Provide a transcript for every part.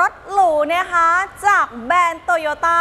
รถหรูนะคะจากแบรนด์โตโยต้า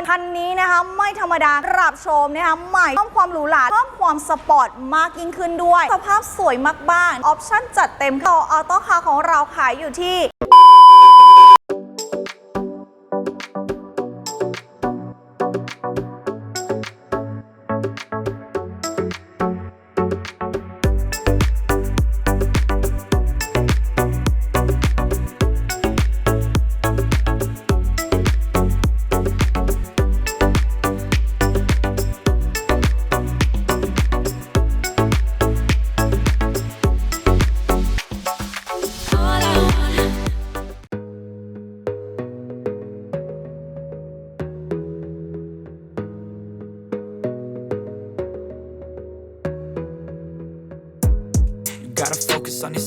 นคันนี้นะคะไม่ธรรมดารับโชมนะคะใหม่เพิ่มความหรูหราเพิ่มความสปอร์ตมากยิ่งขึ้นด้วย สภาพสวยมากบ้านออปชั่นจัดเต็มต่อออโต้คาร์ของเราขายอยู่ที่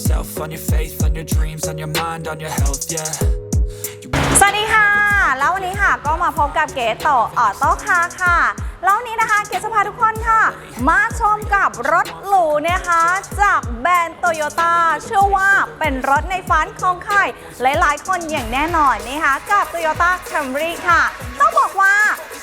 yourself, on your faith, on your dreams, on your mind, on your health, yeah. สวัสดีค่ะ แล้ววันนี้ค่ะก็มาพบกับเก๋ต่อออโต้คาร์ค่ะ แล้ววันนี้นะคะเก๋จะพาทุกคนค่ะ มาชมกับรถหรูนะคะ จากแบรนด์โตโยต้าเชื่อว่าเป็นรถในฝันของใครหลายๆ คนอย่างแน่นอนนะคะกับ Toyota Camry ค่ะ ต้องบอกว่า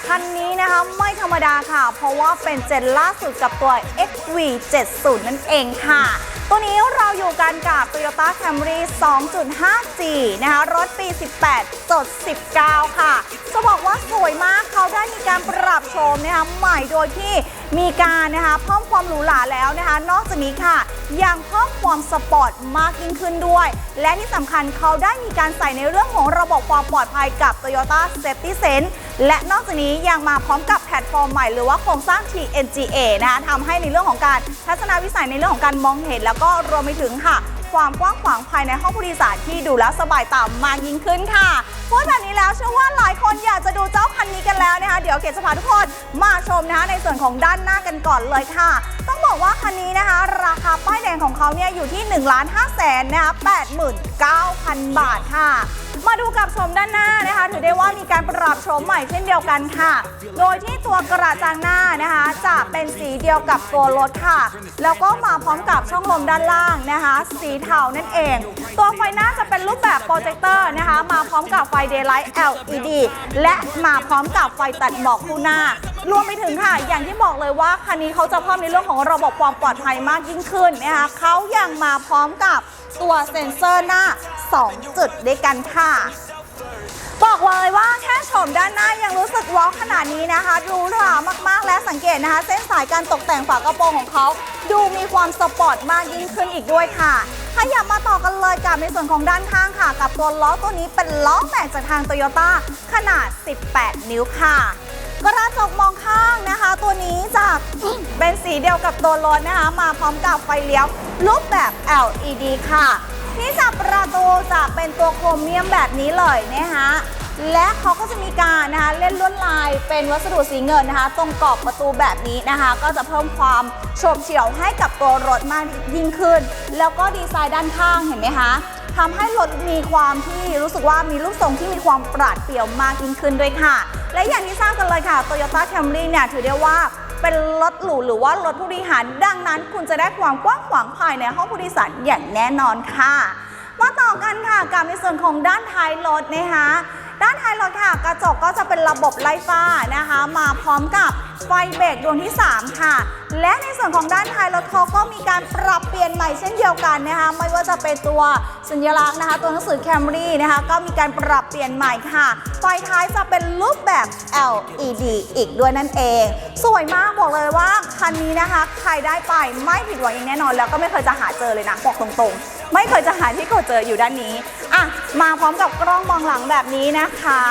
คันนี้นะคะไม่ธรรมดาค่ะ เพราะว่าเป็นเจนล่าสุดกับตัว XV70 นั่นเองค่ะ ตัวนี้เราอยู่กันกับ Toyota Camry 2.5G นะคะรถปี 18 จด 19 ค่ะ จะบอกว่าสวยมากเขาได้มีการปรับโฉมนะคะใหม่โดยที่ มีการนะคะเพิ่มความหรูหราแล้วนะคะ นอกจากนี้ค่ะยังเพิ่มความสปอร์ตมากยิ่งขึ้นด้วย และที่สำคัญเขาได้มีการใส่ในเรื่องของระบบความปลอดภัยกับ Toyota Safety Sense และนอกจากนี้ยังมาพร้อมกับแพลตฟอร์มใหม่หรือว่าโครงสร้าง TNGA นะคะทำให้ในเรื่องของการทัศนวิสัยในเรื่องของการมองเห็นแล้วก็รวมไปถึงค่ะ ความกว้างขวางภายในห้องผู้โดยสารที่ดูแล้วสบายตามากยิ่งขึ้นค่ะพูดแบบนี้แล้วเชื่อว่าหลายคนอยากจะดูเจ้าคันนี้กันแล้วนะคะ เดี๋ยวเกศจะพาทุกคนมาชมนะคะในส่วนของด้านหน้ากันก่อนเลยค่ะ ต้องบอกว่าคันนี้นะคะ ราคาป้ายแดงของเขาเนี่ยอยู่ที่ 1 5 0 0 0 0 0นะคะ89,000 บาทค่ะ มาดูกับชมด้านหน้านะคะ ถือได้ว่ามีการปรับโฉมใหม่เช่นเดียวกันค่ะ โดยที่ตัวกระจังหน้านะคะ จะเป็นสีเดียวกับตัวรถค่ะ แล้วก็มาพร้อมกับช่องลมด้านล่างนะคะ สีเทานั่นเอง ตัวไฟหน้าจะเป็นรูปแบบโปรเจคเตอร์นะคะ มาพร้อมกับไฟ Daylight LED และมาพร้อมกับไฟตัดหมอกคู่หน้ารวมไปถึงค่ะ อย่างที่บอกเลยว่าคันนี้เขาจะเพิ่มในเรื่องของระบบความปลอดภัยมากยิ่งขึ้นนะคะเขายังมาพร้อมกับ ตัวเซ็นเซอร์หน้า 2 จุดด้วยกันค่ะ บอกเลยว่าแค่ชมด้านหน้ายังรู้สึกว้าวขนาดนี้นะคะหรูหรามากๆและสังเกตนะคะ เส้นสายการตกแต่งฝากระโปรงของเขา ดูมีความสปอร์ตมากยิ่งขึ้นอีกด้วยค่ะถ้าอยากมาต่อกันเลยกับในส่วนของด้านข้างค่ะ กับตัวล้อตัวนี้เป็นล้อแม็กจากทางโตโยต้าขนาด 18 นิ้วค่ะ กระจกมองข้างนะคะ ตัวนี้จากเป็นสีเดียวกับตัวรถนะคะ มาพร้อมกับไฟเลี้ยวรูปแบบ LED ค่ะ ที่จับประตูจะเป็นตัวโครเมียมแบบนี้เลยนะคะและเขาก็จะมีการนะคะเล่นลวดลายเป็นวัสดุสีเงินนะคะ ตรงกรอบประตูแบบนี้นะคะ ก็จะเพิ่มความโฉบเฉี่ยวให้กับตัวรถมากยิ่งขึ้น แล้วก็ดีไซน์ด้านข้างเห็นไหมคะ ทำให้รถมีความที่รู้สึกว่ามีรูปทรงที่มีความปราดเปรียวมากยิ่งขึ้นด้วยค่ะ และอย่างที่ทราบกันเลยค่ะ Toyota Camry เนี่ยถือได้ว่าเป็นรถหรูหรือว่ารถผู้บริหาร ดังนั้นคุณจะได้ความกว้างขวางภายในห้องผู้โดยสารอย่างแน่นอนค่ะ มาต่อกันค่ะกับในส่วนของด้านท้ายรถนะคะ ด้านท้ายรถค่ะกระจกก็จะเป็นระบบไล่ฟ้านะคะ มาพร้อมกับไฟเบรกดวงที่ 3 ค่ะ และในส่วนของด้านท้ายรถเขาก็มีการปรับเปลี่ยนใหม่เช่นเดียวกันนะคะไม่ว่าจะเป็นตัวสัญลักษณ์นะคะ ตัวหนังสือ Camry นะคะก็มีการปรับเปลี่ยนใหม่ค่ะ ไฟท้ายจะเป็นรูปแบบ LED อีกด้วยนั่นเอง สวยมากบอกเลยว่าคันนี้นะคะ ใครได้ไปไม่ผิดหวังอย่างแน่นอน แล้วก็ไม่เคยจะหาเจอเลยนะบอกตรงๆ ไม่เคยจะหาที่กดเจออยู่ด้านนี้อะมาพร้อมกับกล้องมองหลังแบบนี้นะคะ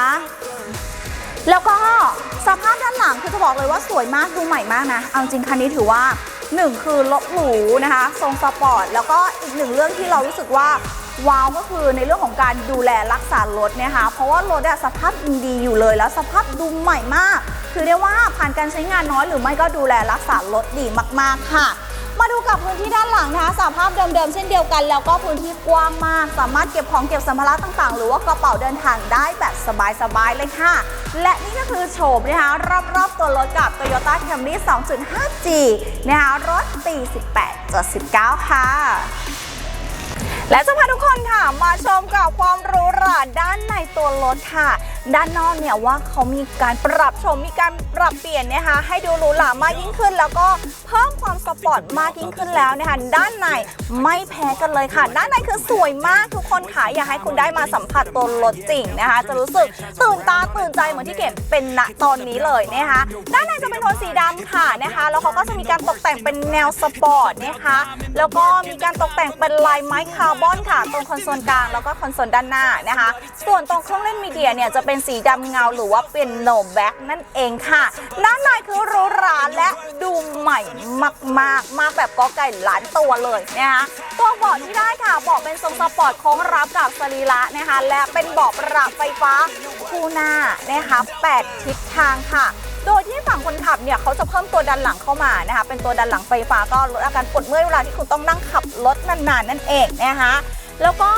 แล้วก็สภาพด้านหลังคือจะบอกเลยว่าสวยมากดูใหม่มากนะ เอาจริงคันนี้ถือว่าหนึ่งคือรถหรูนะคะ ทรงสปอร์ต แล้วก็อีกหนึ่งเรื่องที่เรารู้สึกว่าว้าวก็คือในเรื่องของการดูแลรักษารถนะคะ เพราะว่ารถอะสภาพดีอยู่เลยแล้วสภาพดูใหม่มาก คือเรียกว่าผ่านการใช้งานน้อยหรือไม่ก็ดูแลรักษารถดีมาก ๆ ค่ะ มาดูกับพื้นที่ด้านหลังนะคะสภาพเดิมๆเช่นเดียวกัน แล้วก็พื้นที่กว้างมาก สามารถเก็บของเก็บสัมภาระต่างๆ หรือว่ากระเป๋าเดินทางได้แบบสบายๆเลยค่ะ และนี่ก็คือโฉมนะคะรอบๆตัวรถกับ Toyota Camry 2.5G นะคะรถปี18.19 ค่ะและจะพาทุกคนค่ะมาชมกับความหรูหราด้านในตัวรถค่ะ ด้านนอกเนี่ยว่าเขามีการปรับโฉมมีการปรับเปลี่ยนนะคะให้ดูหรูหรามากยิ่งขึ้น แล้วก็เพิ่มความสปอร์ตมากยิ่งขึ้นแล้วนะคะด้านในไม่แพ้กันเลยค่ะ ด้านในคือสวยมากทุกคนค่ะอยากให้คุณได้มาสัมผัสตัวรถจริงนะคะ จะรู้สึกตื่นตาตื่นใจเหมือนที่เก๋เป็นณตอนนี้เลยนะคะด้านในจะเป็นโทนสีดำค่ะนะคะแล้วเขาก็จะมีการตกแต่งเป็นแนวสปอร์ตนะคะแล้วก็มีการตกแต่งเป็นลายไม้คาร์บอนค่ะ ตรงคอนโซลกลางแล้วก็คอนโซลด้านหน้านะคะ ส่วนตรงเครื่องเล่นมีเดียเนี่ยจะเป็น็นสีดำเงาหรือว่าเป็นโนแบ็กนั่นเองค่ะด้านในคือหรูหราและดูใหม่มากๆ มากแบบก็ไก่ล้านตัวเลยนะคะตัวเบาะที่ได้ค่ะเบาะเป็นทรงสปอร์ตโค้งรับกับสรีระนะคะและเป็นเบาะปรับไฟฟ้าคู่หน้านะคะ8ทิศทางค่ะโดยที่ฝั่งคนขับเนี่ยเขาจะเพิ่มตัวดันหลังเข้ามานะคะเป็นตัวดันหลังไฟฟ้าก็ลดอาการปวดเมื่อยเวลาที่คุณต้องนั่งขับรถนานๆนั่นเองนะคะ แล้วก็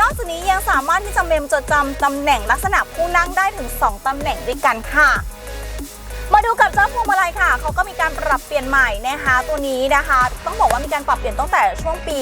นอกจากนี้ยังสามารถที่จะเมมจดจำตำแหน่งลักษณะผู้นั่งได้ถึง 2ตำแหน่งด้วยกันค่ะ มาดูกับเจ้าพวงมาลัยค่ะ เขาก็มีการปรับเปลี่ยนใหม่นะคะ ตัวนี้นะคะ ต้องบอกว่ามีการปรับเปลี่ยนตั้งแต่ช่วงปี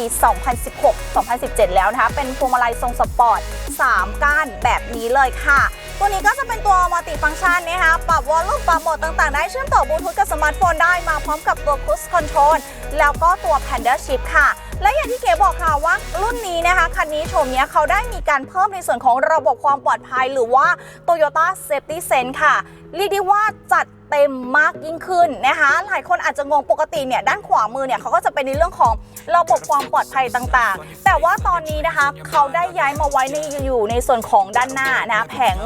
2016-2017 แล้วนะคะ เป็นพวงมาลัยทรงสปอร์ต 3 ก้านแบบนี้เลยค่ะตัวนี้ก็จะเป็นตัวมัลติฟังก์ชันนะคะ ปรับวอลลุ่มปรับโหมดต่างๆ ได้เชื่อมต่อบลูทูธกับสมาร์ทโฟนได้มาพร้อมกับตัว Cruise Control แล้วก็ตัว Panda Chip ค่ะ และอย่างที่เก๋บอกค่ะว่า รุ่นนี้นะคะคันนี้โฉมเนี้ยเขาได้มีการเพิ่มในส่วนของระบบความปลอดภัย หรือว่า Toyota Safety Sense ค่ะเรียกได้ว่าจัดเต็มมากยิ่งขึ้นนะคะ หลายคนอาจจะงงปกติเนี่ยด้านขวามือเนี่ยเขาก็จะเป็นในเรื่องของระบบความปลอดภัยต่างๆ แต่ว่าตอนนี้นะคะเขาได้ย้ายมาไว้ในอยู่ในส่วนของด้านหน้านะแผง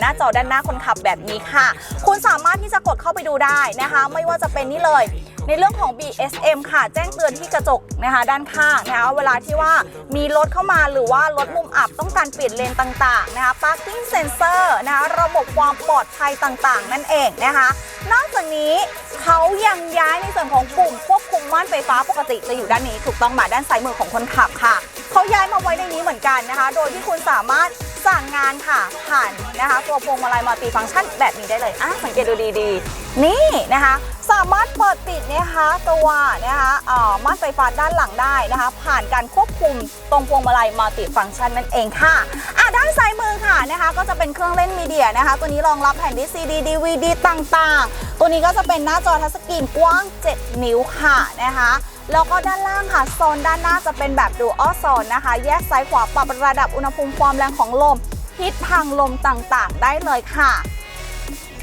หน้าจอด้านหน้าคนขับแบบนี้ค่ะ คุณสามารถที่จะกดเข้าไปดูได้นะคะ ไม่ว่าจะเป็นนี่เลย ในเรื่องของ BSM ค่ะ แจ้งเตือนที่กระจกนะคะ ด้านข้างนะคะเวลาที่ว่ามีรถเข้ามาหรือว่ารถมุมอับต้องการเปลี่ยนเลนต่างๆนะคะ Parking Sensor นะคะระบบความปลอดภัยต่างๆ นั่นเองนะคะ นอกจากนี้เขายังย้ายในส่วนของปุ่มควบคุมม่านไฟฟ้าปกติจะอยู่ด้านนี้ถูกต้องมาด้านซ้ายมือของคนขับค่ะ เขาย้ายมาไว้ในนี้เหมือนกันนะคะ โดยที่คุณสามารถสั่งงานค่ะผ่านนะคะตัวพวงมาลัยมัลติฟังก์ชันแบบนี้ได้เลยอะสังเกตดูดีๆ นี่นะคะ สามารถเปิดปิดนะคะตัวนะคะเอ่อม่านไฟฟ้าด้านหลังได้นะคะ ผ่านการควบคุมตรงพวงมาลัยมัลติฟังก์ชันนั่นเองค่ะอะด้านซ้ายมือค่ะนะคะ ก็จะเป็นเครื่องเล่นมีเดียนะคะ ตัวนี้รองรับแผ่นดิสซีดีดีวีดีต่างๆ ตัวนี้ก็จะเป็นหน้าจอทัชสกรีนกว้าง 7 นิ้วค่ะนะคะ แล้วก็ด้านล่างค่ะโซนด้านหน้าจะเป็นแบบดูอัลโซนนะคะ แยกซ้ายขวาปรับระดับอุณหภูมิความแรงของลมทิศทางลมต่างๆ ได้เลยค่ะ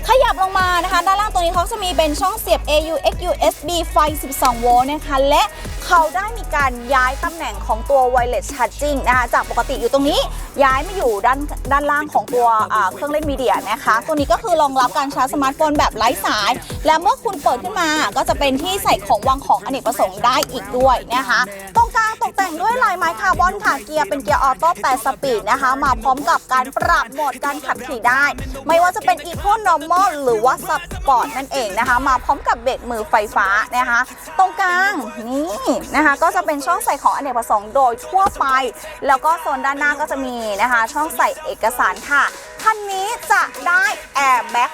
ขยับลงมานะคะ ด้านล่างตรงนี้เขาจะมีเป็นช่องเสียบ AUX USB ไฟ 12 โวลต์นะคะ และเขาได้มีการย้ายตำแหน่งของตัว wireless charging นะคะจากปกติอยู่ตรงนี้ย้ายมาอยู่ด้านด้านล่างของตัวเครื่องเล่นมีเดียนะคะ ตัวนี้ก็คือรองรับการชาร์จสมาร์ทโฟนแบบไร้สาย และเมื่อคุณเปิดขึ้นมาก็จะเป็นที่ใส่ของวางของอเนกประสงค์ได้อีกด้วยนะคะตรงกลางตกแต่งด้วยลายไม้คาร์บอนค่ะเกียร์เป็นเกียร์ออโต้8สปีดนะคะ มาพร้อมกับการปรับโหมดการขับขี่ได้ ไม่ว่าจะเป็น Eco Normal หรือว่า Sport นั่นเองนะคะ มาพร้อมกับเบรกมือไฟฟ้านะคะ ตรงกลางนี่นะคะ ก็จะเป็นช่องใส่ของอเนกประสงค์โดยทั่วไป แล้วก็โซนด้านหน้าก็จะมีนะคะ ช่องใส่เอกสารค่ะคันนี้จะได้แอร์แบ็ก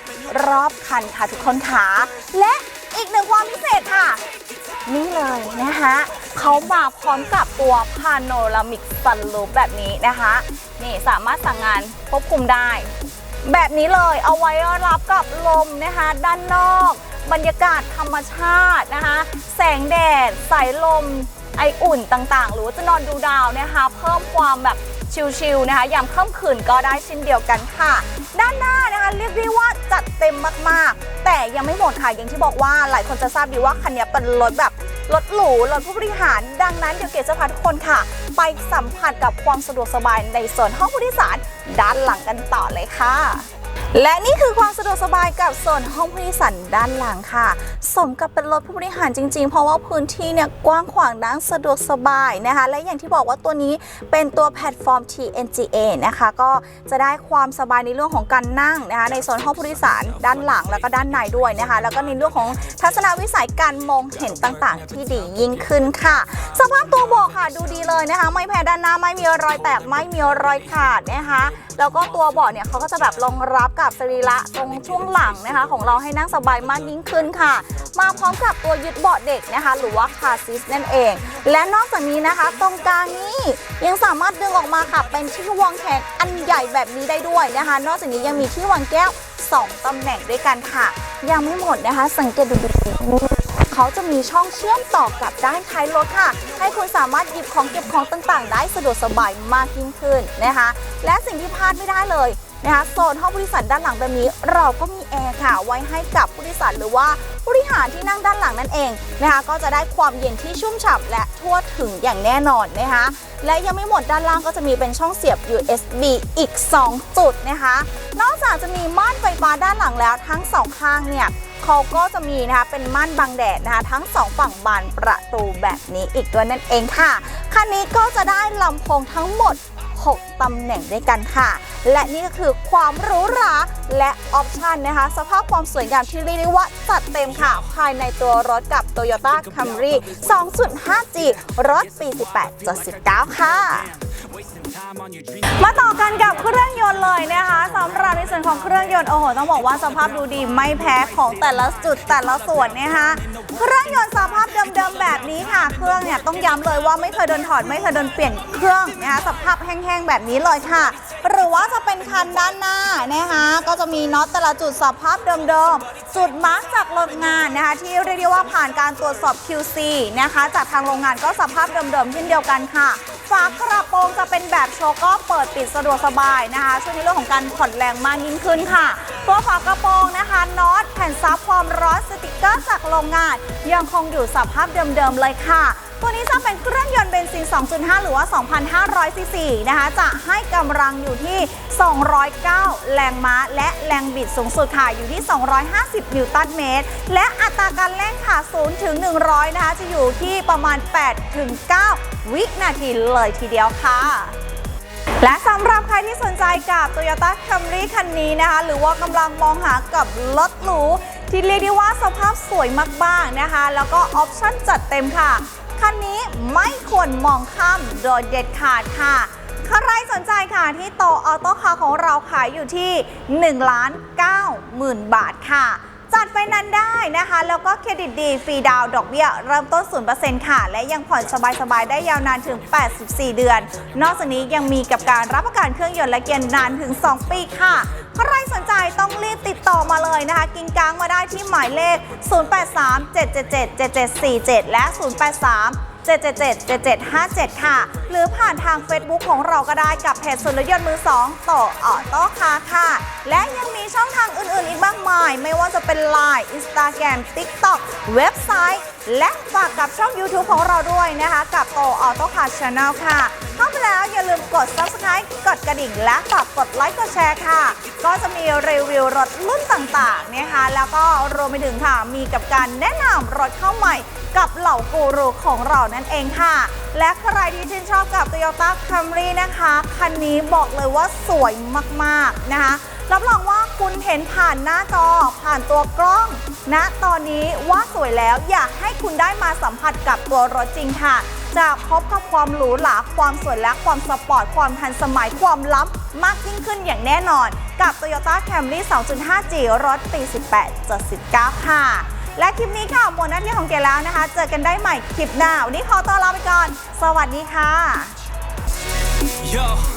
รอบคันค่ะทุกคนค่ะและอีกหนึ่งความพิเศษค่ะ นี่เลยนะคะเขามาพร้อมกับตัวพาโนรามิกซันลูปแบบนี้นะคะ นี่สามารถสั่งงานควบคุมได้ แบบนี้เลยเอาไว้รับกับลมนะคะด้านนอก บรรยากาศธรรมชาตินะคะแสงแดดสายลมไออุ่นต่างๆ หรือว่าจะนอนดูดาวนะคะเพิ่มความแบบชิลๆนะคะยามค่ำคืนก็ได้เช่นเดียวกันค่ะ ด้านหน้านะคะเรียกได้ว่าจัดเต็มมากๆ แต่ยังไม่หมดค่ะอย่างที่บอกว่าหลายคนจะทราบดีว่าคันนี้เป็นรถแบบ รถหรูรถผู้บริหาร ดังนั้นเดี๋ยวเกศจะพาทุกคนค่ะ ไปสัมผัสกับความสะดวกสบายในส่วนห้องผู้โดยสารด้านหลังกันต่อเลยค่ะ และนี่คือความสะดวกสบายกับโซนห้องผู้โดยสารด้านหลังค่ะ สมกับเป็นรถผู้บริหารจริงๆ เพราะว่าพื้นที่เนี่ยกว้างขวางนั่งสะดวกสบายนะคะ และอย่างที่บอกว่าตัวนี้เป็นตัวแพลตฟอร์ม TNGA นะคะ ก็จะได้ความสบายในเรื่องของการนั่งนะคะ ในโซนห้องผู้โดยสารด้านหลังแล้วก็ด้านในด้วยนะคะ แล้วก็ในเรื่องของทัศนวิสัยการมองเห็นต่างๆ ที่ดียิ่งขึ้นค่ะ สภาพตัวเบาะค่ะดูดีเลยนะคะ ไม่แพ้ด้านหน้าไม่มีรอยแตกไม่มีรอยขาดนะคะ แล้วก็ตัวเบาะเนี่ยเขาก็จะแบบรองรับกับสรีระตรงช่วงหลังนะคะ ของเราให้นั่งสบายมากยิ่งขึ้นค่ะ มาพร้อมกับตัวยึดเบาะเด็กนะคะ หรือว่าคาซิสนั่นเอง และนอกจากนี้นะคะ ตรงกลางนี้ยังสามารถดึงออกมาค่ะ เป็นที่วางแขนอันใหญ่แบบนี้ได้ด้วยนะคะ นอกจากนี้ยังมีที่วางแก้ว 2ตำแหน่งด้วยกันค่ะ ยังไม่หมดนะคะ สังเกตดูดีๆเขาจะมีช่องเชื่อมต่อกับด้านท้ายรถค่ะ ให้คุณสามารถหยิบของเก็บของต่างๆ ได้สะดวกสบายมากยิ่งขึ้นนะคะ และสิ่งที่พลาดไม่ได้เลย นะคะโซนห้องผู้โดยสารด้านหลังแบบนี้เราก็มีแอร์ค่ะไว้ให้กับผู้โดยสารหรือว่าผู้บริหารที่นั่งด้านหลังนั่นเองนะคะก็จะได้ความเย็นที่ชุ่มฉ่ำและทั่วถึงอย่างแน่นอนนะคะและยังไม่หมดด้านล่างก็จะมีเป็นช่องเสียบ USB อีก 2 จุดนะคะ นอกจากจะมีม่านไฟฟ้าด้านหลังแล้วทั้งสองข้างเนี่ยเขาก็จะมีนะคะเป็นม่านบังแดดนะคะทั้งสองฝั่งบานประตูแบบนี้อีกด้วยนั่นเองค่ะ คันนี้ก็จะได้ลำโพงทั้งหมด 6 ตำแหน่งด้วยกันค่ะ และนี่ก็คือความหรูหราและออปชันนะคะ สภาพความสวยงามที่เรียกได้ว่าจัดเต็มค่ะ ภายในตัวรถกับ Toyota Camry 2.5G รถปี 18.19 ค่ะ มาต่อกันกับเครื่องยนต์เลยนะคะสำหรับในส่วนของเครื่องยนต์โอ้โหต้องบอกว่าสภาพดูดีไม่แพ้ของแต่ละจุดแต่ละส่วนนะคะเครื่องยนต์สภาพเดิมๆแบบนี้ค่ะ เครื่องเนี่ยต้องย้ำเลยว่าไม่เคยโดนถอดไม่เคยโดนเปลี่ยนเครื่องนะคะสภาพแห้งๆแบบนี้เลยค่ะ หรือว่าจะเป็นคันด้านหน้านะคะก็จะมีน็อตแต่ละจุดสภาพเดิมๆจุดมาร์กจากโรงงานนะคะที่เรียกได้ว่าผ่านการตรวจสอบ QC นะคะจากทางโรงงานก็สภาพเดิมๆเช่นเดียวกันค่ะฝากระโปรงจะเป็นแบบโชว์ก็เปิดปิดสะดวกสบายนะคะ ช่วยในเรื่องของการผ่อนแรงมากยิ่งขึ้นค่ะ ตัวฝากระโปรงนะคะน็อตแผ่นซับความร้อนสติกเกอร์จากโรงงาน ยังคงอยู่สภาพเดิมๆเลยค่ะตัวนี้จะเป็นเครื่องยนต์เบนซิน 2.5 หรือว่า 2,500 ซีซีนะคะ จะให้กำลังอยู่ที่ 209 แรงม้า และแรงบิดสูงสุดค่ะ อยู่ที่ 250 นิวตันเมตร และอัตราการเร่งค่ะ0ถึง 100 นะคะ จะอยู่ที่ประมาณ8ถึง9วินาทีเลยทีเดียวค่ะ และสำหรับใครที่สนใจกับ Toyota Camry คันนี้นะคะ หรือว่ากำลังมองหากับรถหรู ที่เรียกได้ว่าสภาพสวยมากๆนะคะ แล้วก็ออปชั่นจัดเต็มค่ะ คันนี้ไม่ควรมองข้ามโดยเด็ดขาดค่ะ ใครสนใจค่ะที่โตออโต้คาร์ของเราขายอยู่ที่1ล้าน9หมื่นบาทค่ะ จัดไฟแนนซ์ได้นะคะ แล้วก็เครดิตดีฟรีดาวดอกเบี้ยเริ่มต้น 0%ค่ะ และยังผ่อนสบายๆ ได้ยาวนานถึง 84 เดือน นอกจากนี้ยังมีกับการรับประกันเครื่องยนต์และเกียร์นานถึง 2 ปีค่ะ ใครสนใจต้องรีบติดต่อมาเลยนะคะ กิงกลางมาได้ที่หมายเลข 0837777747 และ 083 777-7757 ค่ะ หรือผ่านทาง Facebook ของเราก็ได้กับเพจสุรยนต์มือ2ต่อออโต้คาค่ะ และยังมีช่องทางอื่นๆอีกมากมาย ไม่ว่าจะเป็น Line Instagram TikTok เว็บไซต์ และฝากกับช่อง YouTube ของเราด้วยนะคะ กับโตออโต้คาร์ช n แนลค่ะ เข้าไปแล้วอย่าลืมกด Subscribe กดกระดิ่ง และฝากกดไลค์กดแชร์ค่ะ ก็จะมีรีวิวรถรุ่นต่างๆนะคะ แล้วก็รวมไปถึงค่ะ มีกับการแนะนำรถเข้าใหม่กับเหล่ากูรูของเรานั่นเองค่ะ และใครที่ชื่นชอบกับ Toyota Camry นะคะ คันนี้บอกเลยว่าสวยมากๆนะคะ รับรองว่าคุณเห็นผ่านหน้าจอผ่านตัวกล้องณนะตอนนี้ว่าสวยแล้วอยากให้คุณได้มาสัมผัสกับตัวรถจริงค่ะ จะพบกับความหรูหราความสวยและความสปอร์ตความทันสมัยความล้ำมากยิ่งขึ้นอย่างแน่นอน กับ Toyota Camry 2.5G รถปี 18.19 ค่ะและคลิปนี้ค่ะหมดหน้าที่ของเกแล้วนะคะ เจอกันได้ใหม่คลิปหน้า วันนี้ขอตัวลาไปก่อน สวัสดีค่ะ Yo.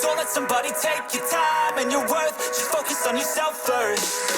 Don't let somebody take your time and your worth. Just focus on yourself first.